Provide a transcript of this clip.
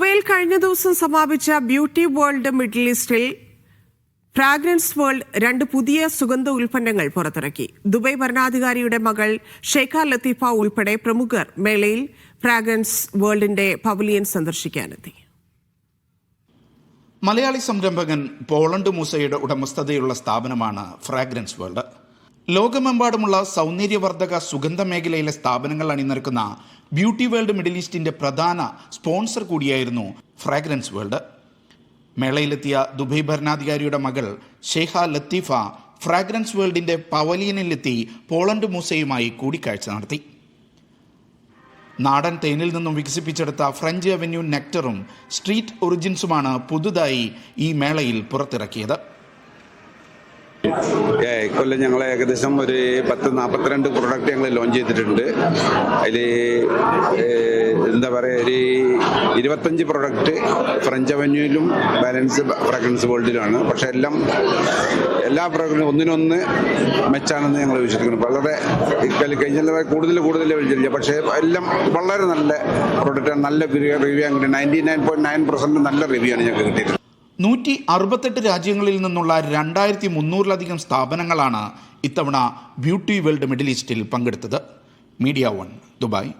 ദുബൈയിൽ കഴിഞ്ഞ ദിവസം സമാപിച്ച ബ്യൂട്ടി വേൾഡ് മിഡിൽ ഈസ്റ്റിൽ ഫ്രാഗ്രൻസ് വേൾഡ് രണ്ട് പുതിയ സുഗന്ധ ഉൽപ്പന്നങ്ങൾ പുറത്തിറക്കി. ദുബൈ ഭരണാധികാരിയുടെ മകൾ ഷെയ്ഖ ലത്തീഫ ഉൾപ്പെടെ പ്രമുഖർ മേളയിൽ ഫ്രാഗ്രൻസ് വേൾഡിന്റെ പവലിയൻ സന്ദർശിക്കാനെത്തി. മലയാളി സംരംഭകൻ പോളണ്ട് മൂസയുടെ ഉടമസ്ഥതയുള്ള സ്ഥാപനമാണ് ഫ്രാഗ്രൻസ് വേൾഡ്. ലോകമെമ്പാടുമുള്ള സൗന്ദര്യവർദ്ധക സുഗന്ധ മേഖലയിലെ സ്ഥാപനങ്ങൾ അണിനിരക്കുന്ന ബ്യൂട്ടി വേൾഡ് മിഡിൽ ഈസ്റ്റിന്റെ പ്രധാന സ്പോൺസർ കൂടിയായിരുന്നു ഫ്രാഗ്രൻസ് വേൾഡ്. മേളയിലെത്തിയ ദുബൈ ഭരണാധികാരിയുടെ മകൾ ഷെയ്ഹ ലത്തീഫ ഫ്രാഗ്രൻസ് വേൾഡിന്റെ പവലിയനിലെത്തി പോളണ്ട് മൂസയുമായി കൂടിക്കാഴ്ച നടത്തി. നാടൻ തേനിൽ നിന്നും വികസിപ്പിച്ചെടുത്ത ഫ്രഞ്ച് അവന്യൂ നെക്ടറും സ്ട്രീറ്റ് ഒറിജിൻസുമാണ് പുതുതായി ഈ മേളയിൽ പുറത്തിറക്കിയത്. ഇക്കൊല്ലം ഞങ്ങൾ ഏകദേശം ഒരു പത്ത് നാൽപ്പത്തിരണ്ട് പ്രൊഡക്റ്റ് ഞങ്ങൾ ലോഞ്ച് ചെയ്തിട്ടുണ്ട്. അതിൽ എന്താ പറയുക ഒരു ഇരുപത്തഞ്ച് പ്രൊഡക്റ്റ് ഫ്രഞ്ച് അവന്യൂയിലും ബാലൻസ് ഫ്രാഗ്രൻസ് വേൾഡിലുമാണ് പക്ഷെ എല്ലാം എല്ലാ പ്രൊഡക്റ്റും ഒന്നിനൊന്ന് മെച്ചാണെന്ന് ഞങ്ങൾ വിശ്വസിക്കുന്നു. വളരെ കഴിഞ്ഞ കൂടുതൽ കൂടുതൽ വിളിച്ചില്ല പക്ഷേ എല്ലാം വളരെ നല്ല പ്രൊഡക്റ്റാണ് നല്ല റിവ്യൂ ആണ് ninety nine point nine percent നല്ല റിവ്യൂ ആണ് ഞങ്ങൾക്ക് കിട്ടിയത് നൂറ്റി അറുപത്തെട്ട് രാജ്യങ്ങളിൽ നിന്നുള്ള രണ്ടായിരത്തി മുന്നൂറിലധികം സ്ഥാപനങ്ങളാണ് ഇത്തവണ ബ്യൂട്ടി വേൾഡ് മിഡിൽ ഈസ്റ്റിൽ പങ്കെടുത്തത്. Media one Dubai.